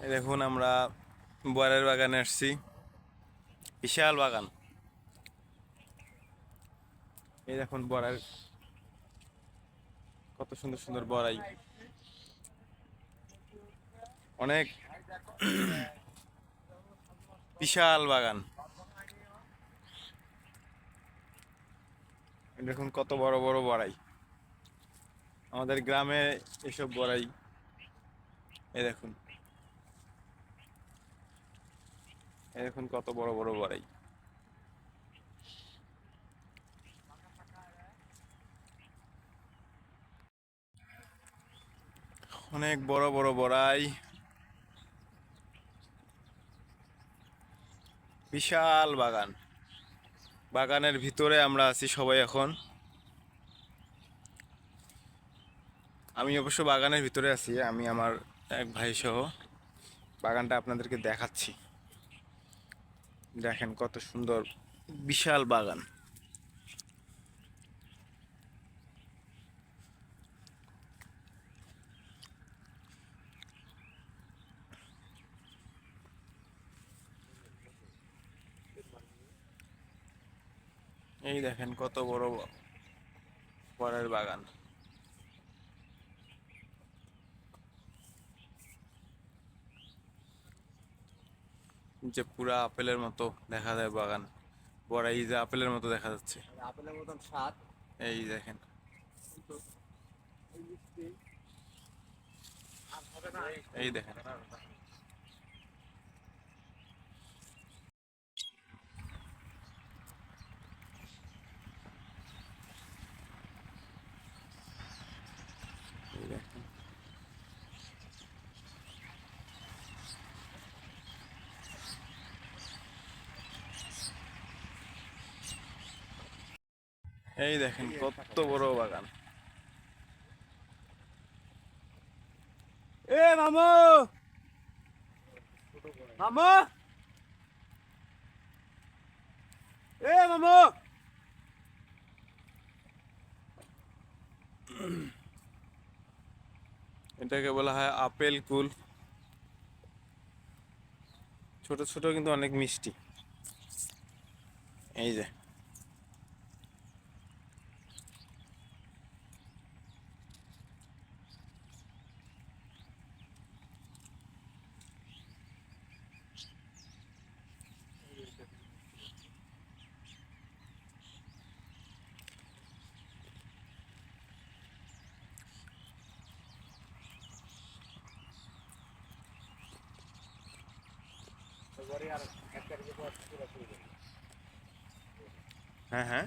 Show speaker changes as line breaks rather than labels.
দেখুন আমরা বরের বাগানে আসছি। বিশাল বাগান। এই দেখুন বরের কত সুন্দর সুন্দর বড়াই। অনেক বিশাল বাগান। দেখুন কত বড় বড় বড়াই। আমাদের গ্রামে এসব বড়াই। এই দেখুন এই দেখুন কত বড় বড় বড়াই অনেক বড় বড় বড়াই বিশাল বাগান। বাগানের ভিতরে আমরা আছি সবাই এখন। আমি অবশ্য বাগানের ভিতরে আছি, আমি আমার এক ভাই সহ বাগানটা আপনাদেরকে দেখাচ্ছি। দেখেন কত সুন্দর বিশাল বাগান। এই দেখেন কত বড় পরের বাগান। যে পুরা আপেলের মতো দেখা যায় বাগান। বড় এই যে আপেলের মতো দেখা যাচ্ছে।
আপেলের মতন স্বাদ।
এই দেখেন। এই দেখেন এই দেখেন এই দেখেন, কত বড় বাগান।
এ, মামু! মামু! এ, মামু!
এটাকে বলা হয় আপেল কুল। ছোট ছোট কিন্তু অনেক মিষ্টি। এই যে। হ্যাঁ হ্যাঁ